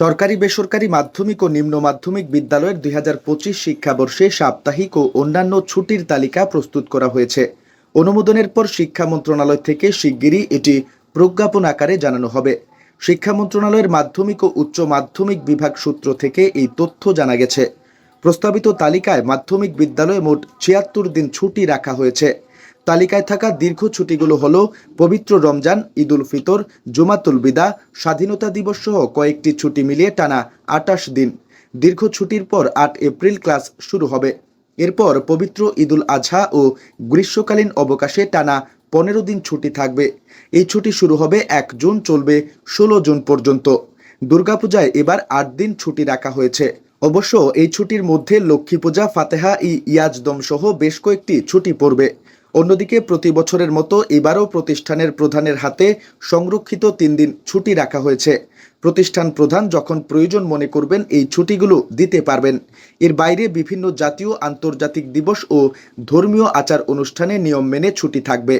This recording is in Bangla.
সরকারি, বেসরকারি মাধ্যমিক ও নিম্ন মাধ্যমিক বিদ্যালয়ের দুই হাজার পঁচিশ শিক্ষাবর্ষে সাপ্তাহিক ও অন্যান্য ছুটির তালিকা প্রস্তুত করা হয়েছে। অনুমোদনের পর শিক্ষা মন্ত্রণালয় থেকে শিগগিরই এটি প্রজ্ঞাপন আকারে জানানো হবে। শিক্ষা মন্ত্রণালয়ের মাধ্যমিক ও উচ্চ মাধ্যমিক বিভাগ সূত্র থেকে এই তথ্য জানা গেছে। প্রস্তাবিত তালিকায় মাধ্যমিক বিদ্যালয়ে মোট ছিয়াত্তর দিন ছুটি রাখা হয়েছে। তালিকায় থাকা দীর্ঘ ছুটিগুলো হলো পবিত্র রমজান, ঈদুল ফিতর, জুমাতুল বিদা, স্বাধীনতা দিবস সহ কয়েকটি ছুটি মিলিয়ে টানা আটাশ দিন। দীর্ঘ ছুটির পর আট এপ্রিল ক্লাস শুরু হবে। এরপর পবিত্র ঈদুল আজহা ও গ্রীষ্মকালীন অবকাশে টানা পনেরো দিন ছুটি থাকবে। এই ছুটি শুরু হবে এক জুন, চলবে ষোলো জুন পর্যন্ত। দুর্গাপূজায় এবার আট দিন ছুটি রাখা হয়েছে। অবশ্য এই ছুটির মধ্যে লক্ষ্মী পূজা, ফাতেহা ই ইয়াজদম সহ বেশ কয়েকটি ছুটি পড়বে। অন্যদিকে প্রতি বছরের মতো এবারও প্রতিষ্ঠানের প্রধানের হাতে সংরক্ষিত তিন দিন ছুটি রাখা হয়েছে। প্রতিষ্ঠান প্রধান যখন প্রয়োজন মনে করবেন, এই ছুটিগুলো দিতে পারবেন। এর বাইরে বিভিন্ন জাতীয় আন্তর্জাতিক দিবস ও ধর্মীয় আচার অনুষ্ঠানে নিয়ম মেনে ছুটি থাকবে।